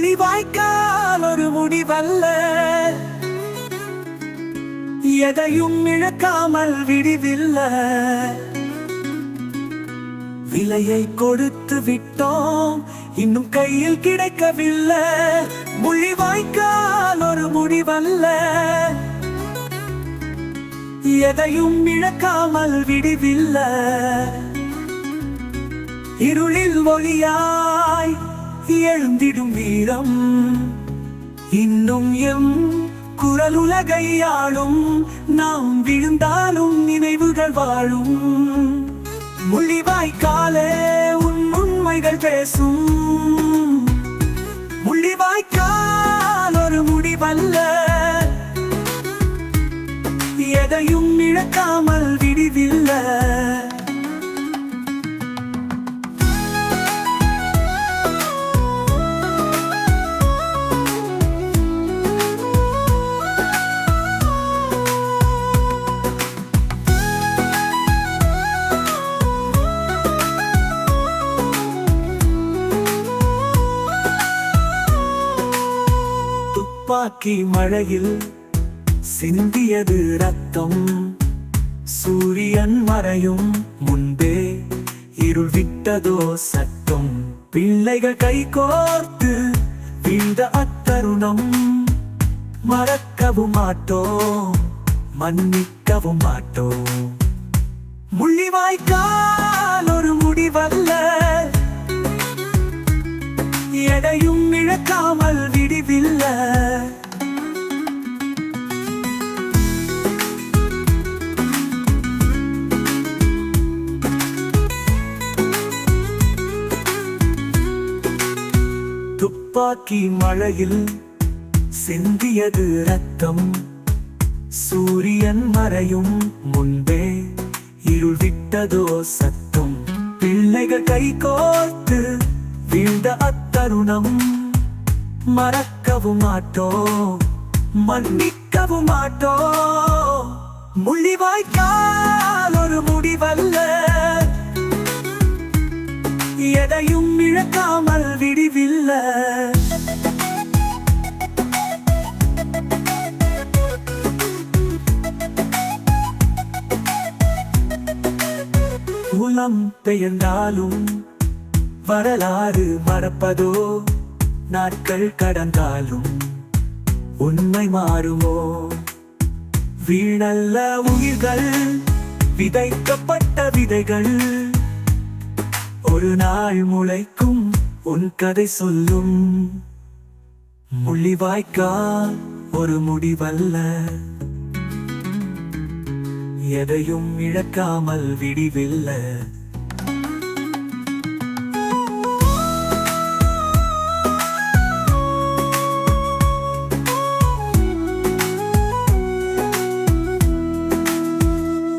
முள்ளிவாய்க்கால் ஒரு முடிவல்ல. எதையும் இழக்காமல் விடிவில்ல. விலையை கொடுத்து விட்டோம் இன்னும் கையில் கிடைக்கவில்லை. முள்ளிவாய்க்கால் ஒரு முடிவல்ல. எதையும் இழக்காமல் விடிவில்லை. இருளில் ஒளியாய் எழுந்திடும் வீரம். இன்னும் எம் குரல் உலகை ஆளும் நாம் விழுந்தாலும் நினைவுகள் வாழும். முள்ளிவாய்க்காலே உன் உண்மைகள் பேசும். முள்ளிவாய்க்கால் ஒரு முடிவல்ல. எதையும் இழக்காமல் விடிவில்லை. துப்பாக்கி மழையில் சிந்தியது ரத்தம். சூரியன் மறையும் முன்பே இருள் விட்டதோ சட்டம் பிள்ளைகள் கை கோர்த்து வீழ்ந்த அத்தருணம். மறக்கவும் மாட்டோம் மன்னிக்கவும் மாட்டோம். முள்ளிவாய்க்கால் ஒரு முடிவல்ல. எடையும் இழக்காமல் துப்பாக்கி மழையில் சிந்தியது ரத்தம் சூரியன் மறையும் முன்பே இருள் விட்டதோ சத்தம். பிள்ளைகள் கை கோர்த்து வீழ்ந்த அத்தருணம். மறக்கவும் மாட்டோ மன்னிக்கவும் மாட்டோ. முள்ளிவாய்க்கால் ஒரு எதையும் இழக்காமல் விடிவில்லை. உலம் பெயர்ந்தாலும் வரலாறு மறப்பதோ? நாட்கள் கடந்தாலும் உண்மை மாறுமோ? வீணல்ல உயிர்கள் விதைக்கப்பட்ட விதைகள் ஒரு நாள் முளைக்கும் உன் கதை சொல்லும். முள்ளிவாய்க்கால் ஒரு முடிவல்ல. எதையும் இழக்காமல் விடிவில்லை.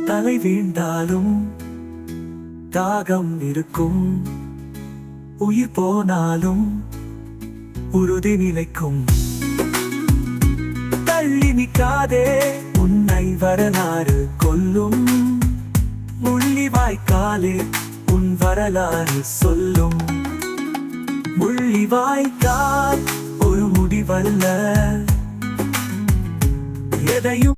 தலை வீழ்ந்தாலும் தாகம் இருக்கும். உயிர் போனாலும் உறுதி நிலைக்கும். தள்ளி நிற்காதே உன்னை வரலாறு கொல்லும். முள்ளிவாய்க்காலே உன் வரலாறு சொல்லும். முள்ளிவாய்க்கால் ஒரு முடிவல்ல. எதையும்